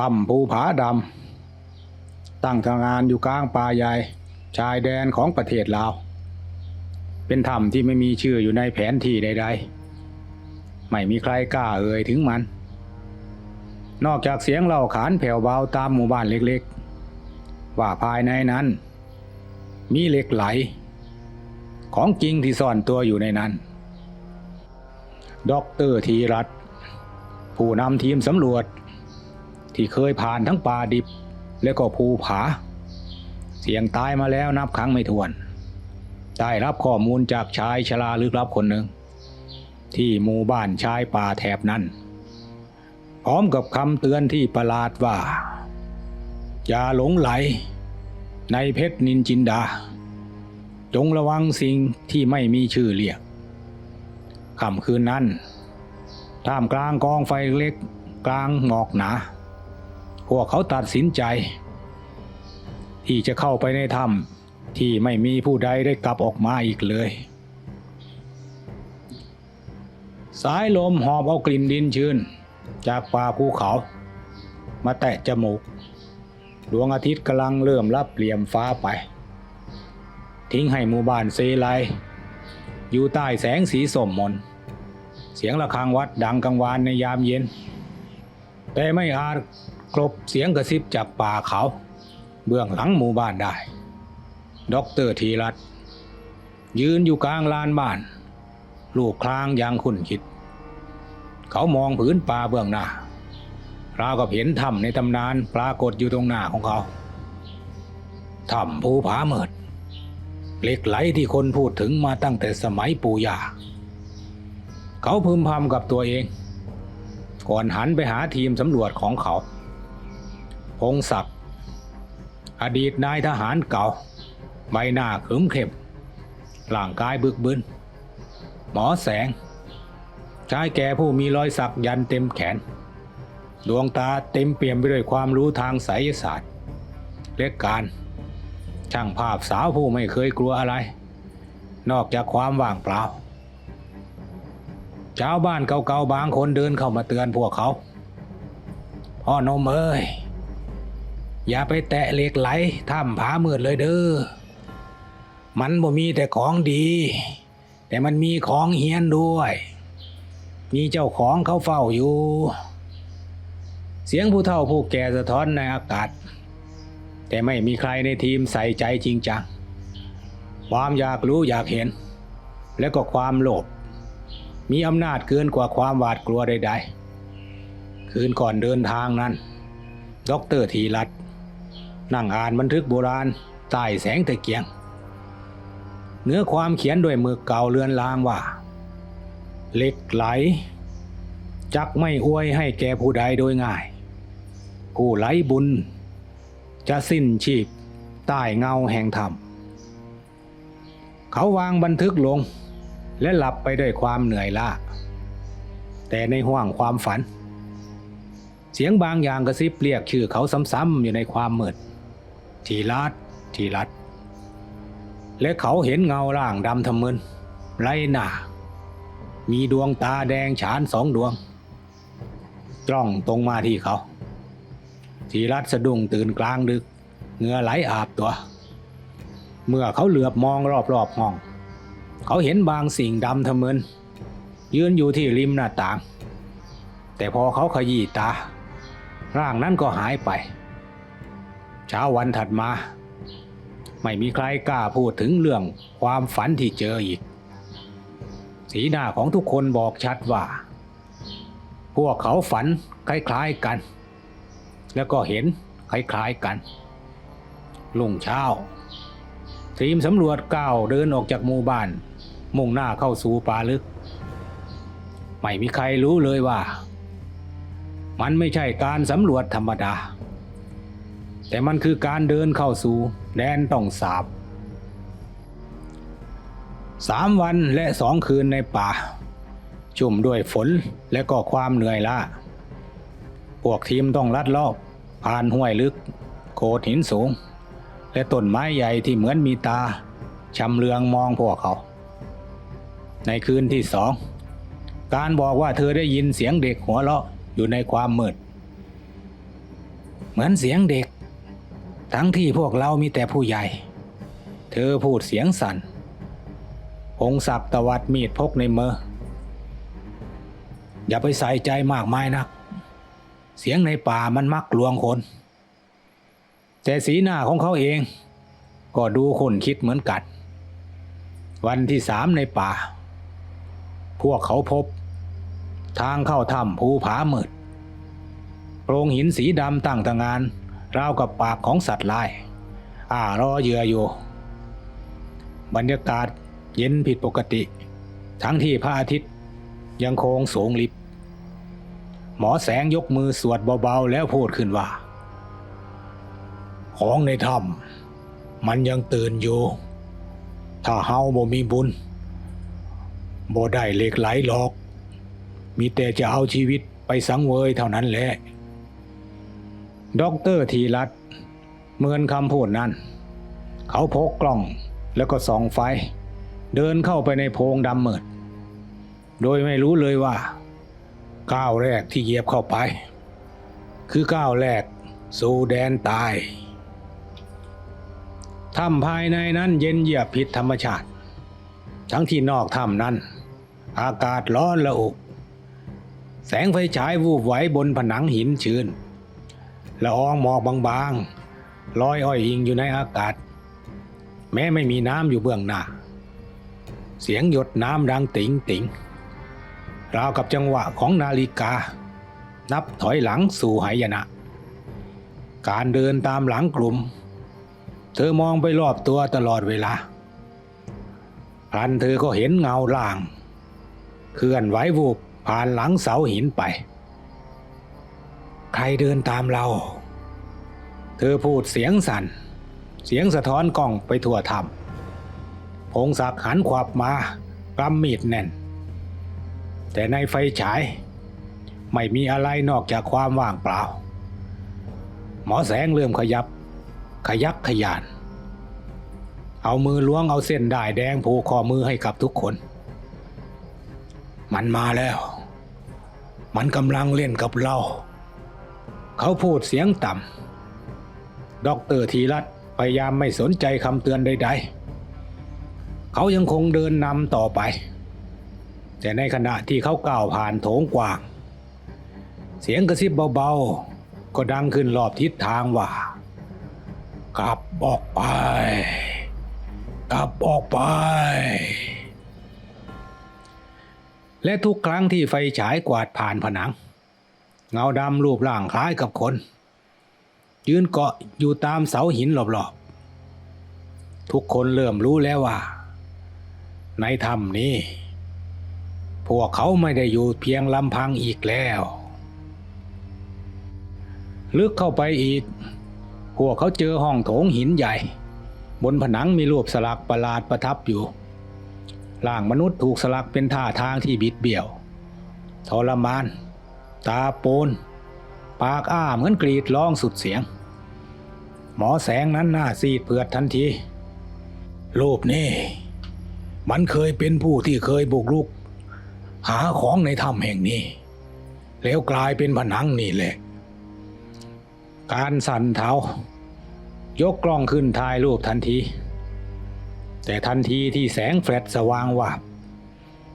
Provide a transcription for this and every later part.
ถ้ำภูผาดำตั้งทำงานอยู่กลางป่าใหญ่ ชายแดนของประเทศลาว เป็นถ้ำที่ไม่มีชื่ออยู่ในแผนที่ใด ๆ ไม่มีใครกล้าเอ่ยถึงมัน นอกจากเสียงเล่าขานแผ่วเบาตามหมู่บ้านเล็กๆ ว่าภายในนั้น มีเหล็กไหล ของจริงที่ซ่อนตัวอยู่ในนั้นด็อกเตอร์ธีรัตผู้นำทีมสำรวจ ที่เคยผ่านทั้งป่าดิบ และก็ภูผา เสี่ยงตายมาแล้วนับครั้งไม่ถ้วน ได้รับข้อมูลจากชายชราลึกลับคนหนึ่ง ที่หมู่บ้านชายป่าแถบนั้น พร้อมกับคำเตือนที่ประหลาดว่า อย่าหลงไหล ในเพชรนินจินดา จงระวังสิ่งที่ไม่มีชื่อเรียกค่ำคืนนั้นท่ามกลางกองไฟเล็กกลางหมอกหนา พวกเขาตัดสินใจ ที่จะเข้าไปในถ้ำที่ไม่มีผู้ใดได้กลับออกมาอีกเลย สายลมหอบเอากลิ่นดินชื้น จากป่าภูเขา มาแตะจมูก ดวงอาทิตย์กำลังเริ่มรับเหลี่ยมฟ้าไป ทิ้งให้หมู่บ้านเซไลอยู่ใต้แสงสีส้มมน เสียงะระฆังวัดดังกังวานในยามเย็น แต่ไม่อาจ กลบเสียงกระซิบจากป่าเขา เบื้องหลังหมู่บ้านได้ด็อกเตอร์ธีรัตยืนอยู่กลางลานบ้าน ลูกคลางอย่างคุ้นคิด เขามองผืนป่าเบื้องหน้าราวกับเห็นถ้ำในตำนานปรากฏอยู่ตรงหน้าของเขาถ้ำภูผาเมิดเหล็กไหลที่คนพูดถึงมาตั้งแต่สมัยปู่ย่าเขาพึมพำกับตัวเอง ก่อนหันไปหาทีมสำรวจของเขา พงศักดิ์อดีตนายทหารเก่า ใบหน้าขึมเข้มร่างกายบึกบึน หมอแสง ชายแก่ผู้มีรอยสักยันเต็มแขน ดวงตาเต็มเปี่ยมไปด้วยความรู้ทางไสยศาสตร์และการ ช่างภาพสาวผู้ไม่เคยกลัวอะไร นอกจากความว่างเปล่าชาวบ้านเก่าๆบางคนเดินเข้ามาเตือนพวกเขาพ่อนมเอ้ย อย่าไปแตะเหล็กไหลถ้ำผามืดเลยเด้อ มันบ่มีแต่ของดี แต่มันมีของเฮี้ยนด้วย มีเจ้าของเขาเฝ้าอยู่ เสียงผู้เฒ่าผู้แก่สะท้อนในอากาศ แต่ไม่มีใครในทีมใส่ใจจริงจัง ความอยากรู้อยากเห็น และก็ความโลภมีอำนาจเกินกว่าความหวาดกลัวใด ๆ คืนก่อนเดินทางนั้นด็อกเตอร์ธีรัตน์ นั่งอ่านบันทึกโบราณใต้แสงตะเกียง เนื้อความเขียนด้วยมือเก่าเลือนลางว่าเหล็กไหล จักไม่อวยให้แก่ผู้ใดโดยง่าย ผู้ไหลบุญ จะสิ้นชีพใต้เงาแห่งธรรม เขาวางบันทึกลง และหลับไปด้วยความเหนื่อยล้าแต่ในห้วงความฝัน เสียงบางอย่างกระซิบเรียกชื่อเขาซ้ำๆอยู่ในความมืด ทีรัดทีรัดและเขาเห็นเงาร่างดำทะมึนไรหน้า มีดวงตาแดงฉานสองดวง จ้องตรงมาที่เขา ทีรัดสะดุ้งตื่นกลางดึกเหงื่อไหลอาบตัว เมื่อเขาเหลือบมองรอบๆห้อง เขาเห็นบางสิ่งดำทะมึนยืนอยู่ที่ริมหน้าต่าง แต่พอเขาขยี้ตา ร่างนั้นก็หายไป เช้าวันถัดมา ไม่มีใครกล้าพูดถึงเรื่องความฝันที่เจออีก สีหน้าของทุกคนบอกชัดว่า พวกเขาฝันคล้ายๆกัน แล้วก็เห็นคล้ายๆกัน ลุ่งเช้า ทีมสำรวจก้าวเดินออกจากหมู่บ้าน มุ่งหน้าเข้าสู่ป่าลึก ไม่มีใครรู้เลยว่า มันไม่ใช่การสำรวจธรรมดา แต่มันคือการเดินเข้าสู่แดนต้องสาบสามวันและสองคืนในป่าชุ่มด้วยฝนและก็ความเหนื่อยล้าพวกทีมต้องลัดเลอบผ่านห้วยลึก โขดหินสูง และต้นไม้ใหญ่ที่เหมือนมีตาชำเลืองมองพวกเขา ในคืนที่สอง การบอกว่าเธอได้ยินเสียงเด็กหัวเราะอยู่ในความมืด เหมือนเสียงเด็ก ทั้งที่พวกเรามีแต่ผู้ใหญ่ เธอพูดเสียงสั่นพงศักดิ์ตวัดมีดพกในมือ อย่าไปใส่ใจมากมายนัก เสียงในป่ามันมักลวงคน แต่สีหน้าของเขาเอง ก็ดูคนคิดเหมือนกัน วันที่สามในป่า พวกเขาพบ ทางเข้าถ้ำภูผามืดโพรงหินสีดำตั้งตะงาน ราวกับปากของสัตว์ลาย อ่ารอเหยื่ออยู่ บรรยากาศเย็นผิดปกติ ทั้งที่พระอาทิตย์ยังคงสูงลิบ หมอแสงยกมือสวดเบาๆแล้วพูดขึ้นว่า ของในถ้ำมันยังตื่นอยู่ ถ้าเฮาบ่มีบุญบ่ได้เหล็กไหลหรอก มีแต่จะเอาชีวิตไปสังเวยเท่านั้นแหละ ด็อกเตอร์ทีรัตเมือนคำพูดนั้น เขาพกกล้องแล้วก็ส่องไฟ เดินเข้าไปในโพรงดำมืด โดยไม่รู้เลยว่า ก้าวแรกที่เหยียบเข้าไป คือก้าวแรกสู่แดนตายถ้ำภายในนั้นเย็นเยียบผิดธรรมชาติ ทั้งที่นอกถ้ำนั้น อากาศร้อนละอุแสงไฟฉายวูบไหวบนผนังหินชื้น ละอองหมอกบางๆลอยอ้อยอิงอยู่ในอากาศ แม้ไม่มีน้ำอยู่เบื้องหน้า เสียงหยดน้ำดังติ๋งติ๋งราวกับจังหวะของนาฬิกา นับถอยหลังสู่หายนะ การเดินตามหลังกลุ่ม เธอมองไปรอบตัวตลอดเวลาพลันเธอก็เห็นเงาล่าง เคลื่อนไหววูบผ่านหลังเสาหินไป ใครเดินตามเรา เธอพูดเสียงสัน่น เสียงสะท้อนกล้องไปทั่วถ้ำพงศักดิ์หันขวับมากำมีดแน่น แต่ในไฟฉาย ไม่มีอะไรนอกจากความว่างเปล่า หมอแสงเริ่มขยับ ขยักขยาน เอามือล้วงเอาเส้นได้ายแดงผูกข้อมือให้กับทุกคน มันมาแล้ว มันกำลังเล่นกับเรา เขาพูดเสียงต่ำด็อกเตอร์ธีรัตพยายามไม่สนใจคำเตือนใด ๆ เขายังคงเดินนำต่อไป แต่ในขณะที่เขาก้าวผ่านโถงกว้าง เสียงกระซิบเบาๆ ก็ดังขึ้นรอบทิศทางว่า กลับออกไป กลับออกไป และทุกครั้งที่ไฟฉายกวาดผ่านผนัง เงาดำรูปร่างคล้ายกับคน ยืนเกาะอยู่ตามเสาหินรอบๆ ทุกคนเริ่มรู้แล้วว่า ในถ้ำนี้ พวกเขาไม่ได้อยู่เพียงลำพังอีกแล้ว ลึกเข้าไปอีก พวกเขาเจอห้องโถงหินใหญ่ บนผนังมีรูปสลักประหลาดประทับอยู่ร่างมนุษย์ถูกสลักเป็นท่าทางที่บิดเบี้ยวทรมาน ตาโปน ปากอ้าเหมือนกรีดร้องสุดเสียง หมอแสงนั้นหน้าซีดเผือดทันทีรูปนี้มันเคยเป็นผู้ที่เคยบุกรุก หาของในถ้ำแห่งนี้ แล้วกลายเป็นผนังนี่แหละ การสั่นเท้ายกกล้องขึ้นถ่ายรูปทันที แต่ทันทีที่แสงแฟลชสว่างวาบ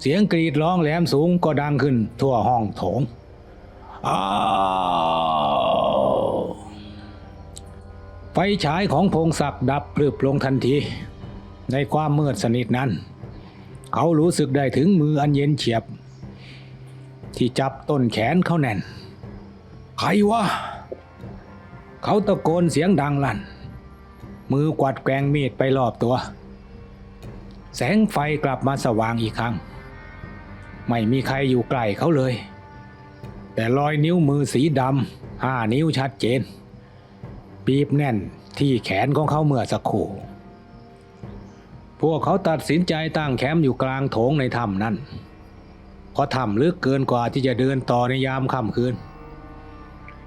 เสียงกรีดร้องแหลมสูงก็ดังขึ้นทั่วห้องโถง ไฟฉายของพงศักดิ์ดับพลึบลงทันที ในความมืดสนิทนั้น เขารู้สึกได้ถึงมืออันเย็นเฉียบ ที่จับต้นแขนเขาแน่น ใครวะ เขาตะโกนเสียงดังลั่น มือกวัดแกงมีดไปรอบตัว แสงไฟกลับมาสว่างอีกครั้ง ไม่มีใครอยู่ใกล้เขาเลย แต่รอยนิ้วมือสีดำห้านิ้วชัดเจนบีบแน่นที่แขนของเขาเมื่อสักครู่ พวกเขาตัดสินใจตั้งแคมป์อยู่กลางโถงในถ้ำนั้นเพราะถ้ำลึกเกินกว่าที่จะเดินต่อในยามค่ำคืน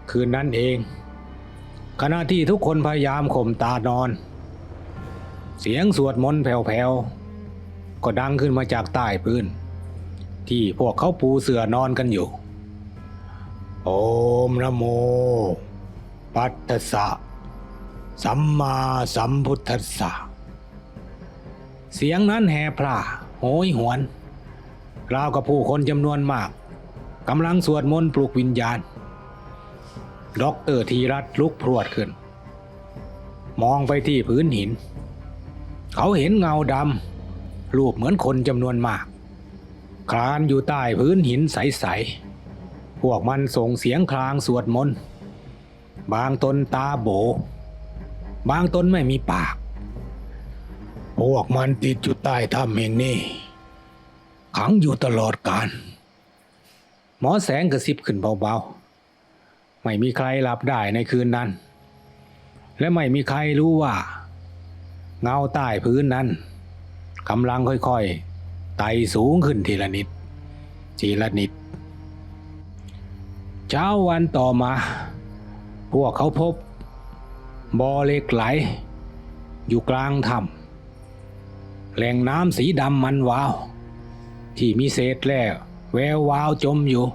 คืนนั้นเอง ขณะที่ทุกคนพยายามข่มตานอน เสียงสวดมนต์แผ่วๆ ก็ดังขึ้นมาจากใต้พื้น ที่พวกเขาปูเสื่อนอนกันอยู่ โอมนะโม ปัตตสะ สัมมาสัมพุทธัสสะ เสียงนั้นแห่พร่าโหยหวนราวกับผู้คนจำนวนมากกำลังสวดมนต์ปลุกวิญญาณด็อกเตอร์ธีรัตลุกพรวดขึ้น มองไปที่พื้นหิน เขาเห็นเงาดำรูปเหมือนคนจำนวนมาก คลานอยู่ใต้พื้นหินใสๆ วกมันส่งเสียงคลางสวดมนต์บางตนตาโบบางตนไม่มีปาก พวกมันติดอยู่ใต้ถ้ำแห่งนี้ ขังอยู่ตลอดกาลหมอแสงกระซิบขึ้นเบาๆ ไม่มีใครหลับได้ในคืนนั้น และไม่มีใครรู้ว่า เงาใต้พื้นนั้นกำลังค่อยๆ ไต่สูงขึ้นทีละนิดทีละนิด เช้าวันต่อมา พวกเขาพบบ่อเหล็กไหล อยู่กลางถ้ำแหล่งน้ำสีดำมันวาว ที่มีเศษแร่แวววาวจมอยู่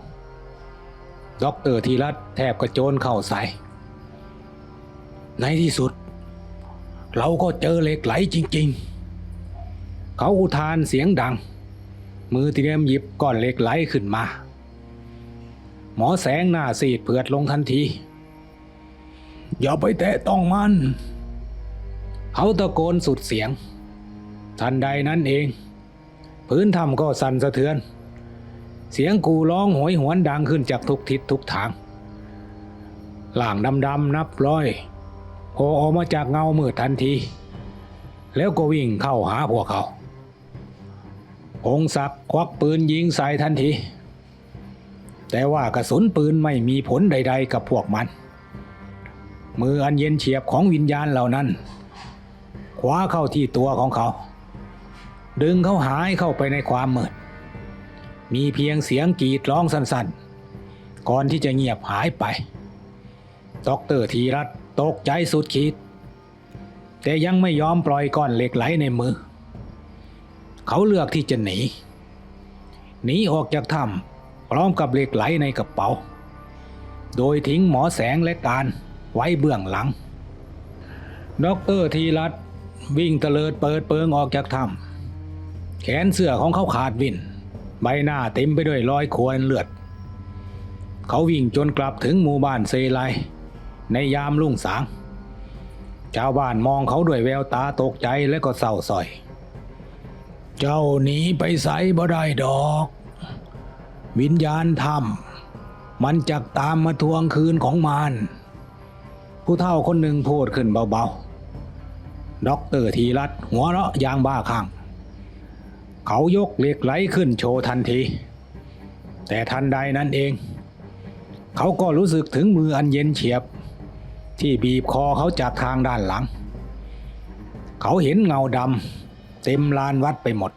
ด็อกเตอร์ธีรัตแทบกระโจนเข้าใส่ ในที่สุด เราก็เจอเหล็กไหลจริง ๆ เขาอุทานเสียงดัง มือเตรียมหยิบก้อนเหล็กไหลขึ้นมา มอแสงหน้าซีดเผือดลงทันที อย่าไปแตะต้องมัน เขาตะโกนสุดเสียง ทันใดนั้นเอง พื้นถ้ำก็สั่นสะเทือน เสียงกูร้องโหยหวนดังขึ้นจากทุกทิศทุกทางหล่างดำๆนับร้อยโผล่ออกมาจากเงามืดทันที แล้วก็วิ่งเข้าหาพวกเขาพงศักดิ์ควักปืนยิงใส่ทันที แต่ว่ากระสุนปืนไม่มีผลใด ๆ กับพวกมัน มืออันเย็นเฉียบของวิญญาณเหล่านั้นคว้าเข้าที่ตัวของเขา ดึงเขาหายเข้าไปในความมืดมีเพียงเสียงกรีดร้องสั้นๆ ก่อนที่จะเงียบหายไปด็อกเตอร์ธีรัตตกใจสุดขีด แต่ยังไม่ยอมปล่อยก้อนเหล็กไหลในมือ เขาเลือกที่จะหนี หนีออกจากถ้ำ พร้อมกับเหล็กไหลในกระเป๋า โดยทิ้งหมอแสงและการไว้เบื้องหลังด็อกเตอร์ธีรัตวิ่งเตลิดเปิดเปิงออกจากถ้ำแขนเสื้อของเขาขาดวิน ใบหน้าเต็มไปด้วยรอยข่วนเลือด เขาวิ่งจนกลับถึงหมู่บ้านเซไล ในยามรุ่งสาง ชาวบ้านมองเขาด้วยแววตาตกใจและก็เศร้าสอย เจ้าหนีไปไสบ่ได้ดอก วิญญาณธรรม มันจักตามมาทวงคืนของมันผู้เฒ่าคนหนึ่งพูดขึ้นเบาๆด็อกเตอร์ธีรัตหัวเราะอยางบ้าคลั่งเขายกเหล็กไหลขึ้นโชว์ทันที แต่ทันใดนั้นเอง เขาก็รู้สึกถึงมืออันเย็นเฉียบ ที่บีบคอเขาจากทางด้านหลัง เขาเห็นเงาดำเต็มลานวัดไปหมด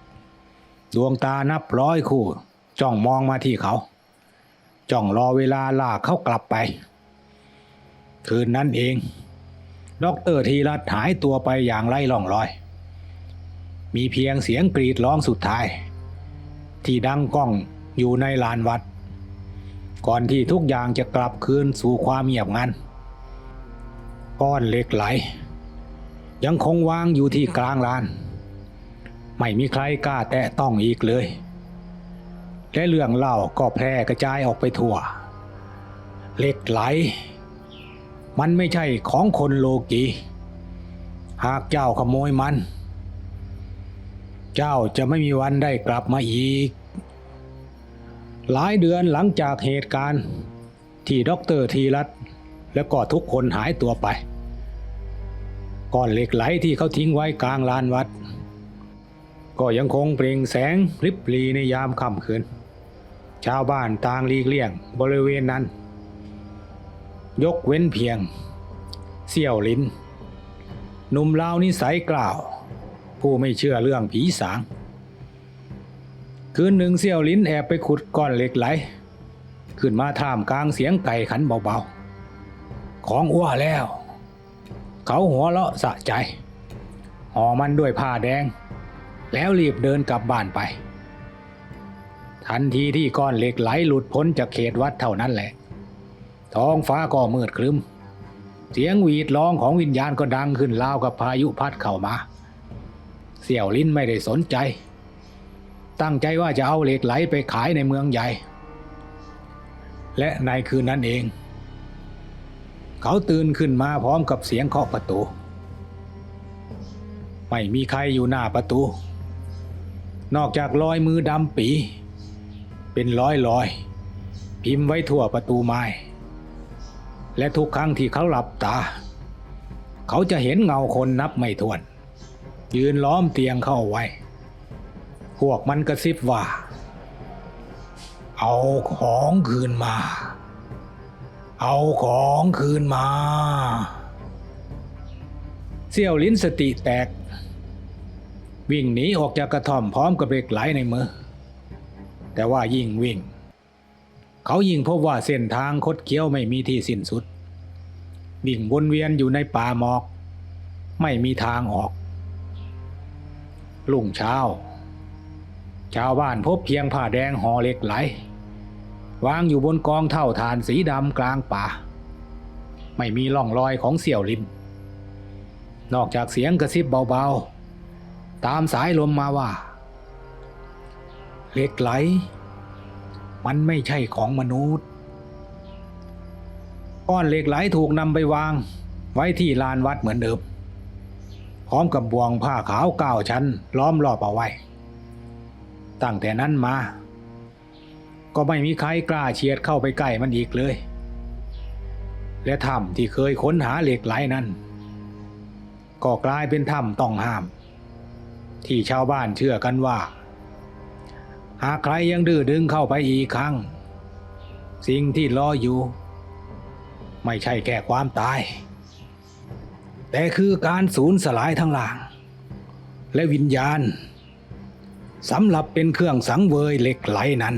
ดวงตานับร้อยคู่ จ้องมองมาที่เขา จ้องรอเวลาลากเขากลับไป คืนนั้นเองด็อกเตอร์ธีรัตหายตัวไปอย่างไร้ร่องรอย มีเพียงเสียงกรีดร้องสุดท้าย ที่ดังก้องอยู่ในลานวัด ก่อนที่ทุกอย่างจะกลับคืนสู่ความเงียบงันก้อนเหล็กไหล ยังคงวางอยู่ที่กลางลาน ไม่มีใครกล้าแตะต้องอีกเลย และเรื่องเล่าก็แพร่กระจายออกไปทั่ว เหล็กไหล มันไม่ใช่ของคนโลกี หากเจ้าขโมยมัน เจ้าจะไม่มีวันได้กลับมาอีก หลายเดือนหลังจากเหตุการณ์ที่ด็อกเตอร์ธีรัตและก็ทุกคนหายตัวไป ก้อนเหล็กไหลที่เขาทิ้งไว้กลางลานวัด ก็ยังคงเปล่งแสงริบหรีในยามค่ำคืน ชาวบ้านต่างลีกเลี่ยงบริเวณนั้น ยกเว้นเพียง เสี่ยวลินหนุ่มลาวนิสัยกล่าว ผู้ไม่เชื่อเรื่องผีสาง คืนหนึ่งเสี่ยวลิ้นแอบไปขุดก้อนเหล็กไหล ขึ้นมาท่ามกลางเสียงไก่ขันเบาๆ ของอ้วแล้ว เขาหัวเราะสะใจห่อมันด้วยผ้าแดง แล้วรีบเดินกลับบ้านไป ทันทีที่ก้อนเหล็กไหลหลุดพ้นจากเขตวัดเท่านั้นแหละ ท้องฟ้าก็มืดครึ้ม เสียงหวีดร้องของวิญญาณก็ดังขึ้นราวกับพายุพัดเข้ามา เสี่ยวลิ้นไม่ได้สนใจ ตั้งใจว่าจะเอาเหล็กไหลไปขายในเมืองใหญ่ และในคืนนั้นเอง เขาตื่นขึ้นมาพร้อมกับเสียงเคาะประตู ไม่มีใครอยู่หน้าประตู นอกจากรอยมือดำปี เป็นร้อยรอยพิมพ์ไว้ทั่วประตูไม้ และทุกครั้งที่เขาหลับตา เขาจะเห็นเงาคนนับไม่ถ้วน ยืนล้อมเตียงเข้าไว้ พวกมันกระซิบว่า เอาของคืนมา เอาของคืนมา เสี่ยวลิ้นสติแตก วิ่งหนีออกจากกระท่อมพร้อมกับเหล็กไหลในมือ แต่ว่ายิ่งวิ่ง เขายิ่งพบว่าเส้นทางคดเคี้ยวไม่มีที่สิ้นสุด วิ่งวนเวียนอยู่ในป่าหมอก ไม่มีทางออก ลุ่งเช้า ชาวบ้านพบเพียงผ้าแดงห่อเหล็กไหล วางอยู่บนกองเท่าฐานสีดำกลางป่า ไม่มีร่องรอยของเสี่ยวลินนอกจากเสียงกระซิบเบาๆ ตามสายลมมาว่า เหล็กไหล มันไม่ใช่ของมนุษย์ ก้อนเหล็กไหลถูกนำไปวาง ไว้ที่ลานวัดเหมือนเดิม พร้อมกับบ่วงผ้าขาวเก้าชั้น ล้อมรอบเอาไว้ ตั้งแต่นั้นมา ก็ไม่มีใครกล้าเฉียดเข้าไปใกล้มันอีกเลย และถ้ำที่เคยค้นหาเหล็กไหลนั้น ก็กลายเป็นถ้ำต้องห้าม ที่ชาวบ้านเชื่อกันว่า หากใครยังดื้อดึงเข้าไปอีกครั้ง สิ่งที่รออยู่ ไม่ใช่แค่ความตาย แต่คือการสูญสลายทั้งหลาง และวิญญาณสำหรับเป็นเครื่องสังเวยเหล็กไหลนั้น